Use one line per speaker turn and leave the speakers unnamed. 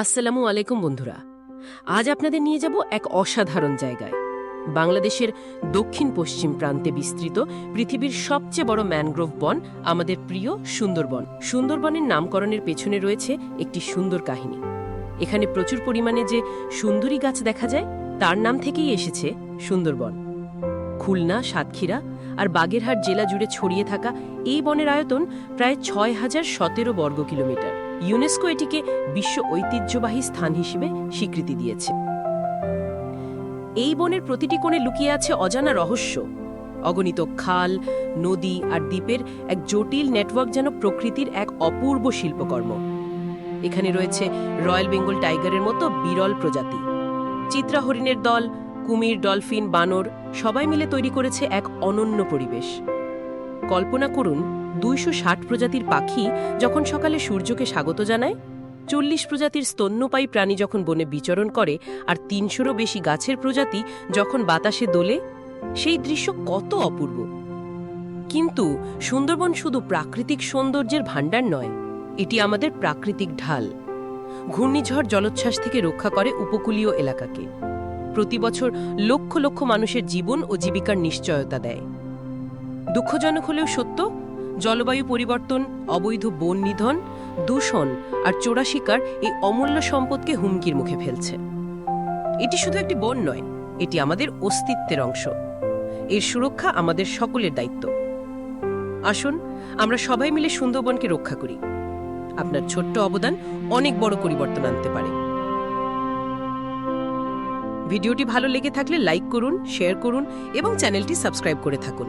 আসসালামু আলাইকুম বন্ধুরা আজ আপনাদের নিয়ে যাব এক অসাধারণ জায়গায় বাংলাদেশের দক্ষিণ পশ্চিম প্রান্তে বিস্তৃত পৃথিবীর সবচেয়ে বড় ম্যানগ্রোভ বন আমাদের প্রিয় সুন্দরবন সুন্দরবনের নামকরণের পেছনে রয়েছে একটি সুন্দর কাহিনী এখানে প্রচুর পরিমাণে যে সুন্দরী গাছ দেখা যায় তার নাম থেকেই এসেছে সুন্দরবন খুলনা সাতক্ষীরা আর বাগেরহাট জেলা জুড়ে ছড়িয়ে থাকা এই বনের আয়তন প্রায় ছয় হাজার সতেরো বর্গ কিলোমিটার ইউনেস্কো এটিকে বিশ্ব ঐতিহ্যবাহী স্থান হিসেবে স্বীকৃতি দিয়েছে এই বনের প্রতিটি কোণে লুকিয়ে আছে অজানা রহস্য অগণিত খাল নদী আর দ্বীপের এক জটিল নেটওয়ার্ক যেন প্রকৃতির এক অপূর্ব শিল্পকর্ম এখানে রয়েছে রয়্যাল বেঙ্গল টাইগারের মতো বিরল প্রজাতি চিত্রা হরিণের দল কুমির ডলফিন বানর সবাই মিলে তৈরি করেছে এক অনন্য পরিবেশ কল্পনা করুন দুইশো প্রজাতির পাখি যখন সকালে সূর্যকে স্বাগত জানায় চল্লিশ প্রজাতির স্তন্যপায়ী প্রাণী যখন বনে বিচরণ করে আর তিনশোরও বেশি গাছের প্রজাতি যখন বাতাসে দোলে সেই দৃশ্য কত অপূর্ব কিন্তু সুন্দরবন শুধু প্রাকৃতিক সৌন্দর্যের ভাণ্ডার নয় এটি আমাদের প্রাকৃতিক ঢাল ঘূর্ণিঝড় জলোচ্ছ্বাস থেকে রক্ষা করে উপকূলীয় এলাকাকে প্রতি বছর লক্ষ লক্ষ মানুষের জীবন ও জীবিকার নিশ্চয়তা দেয় দুঃখজনক হলেও সত্য জলবায়ু পরিবর্তন অবৈধ বন নিধন দূষণ আর চোরা শিকার এই অমূল্য সম্পদকে হুমকির মুখে ফেলছে এটি শুধু একটি বন নয় এটি আমাদের অস্তিত্বের অংশ এর সুরক্ষা আমাদের সকলের দায়িত্ব আসুন আমরা সবাই মিলে সুন্দরবনকে রক্ষা করি আপনার ছোট্ট অবদান অনেক বড় পরিবর্তন আনতে পারে ভিডিওটি ভালো লেগে থাকলে লাইক করুন শেয়ার করুন এবং চ্যানেলটি সাবস্ক্রাইব করে থাকুন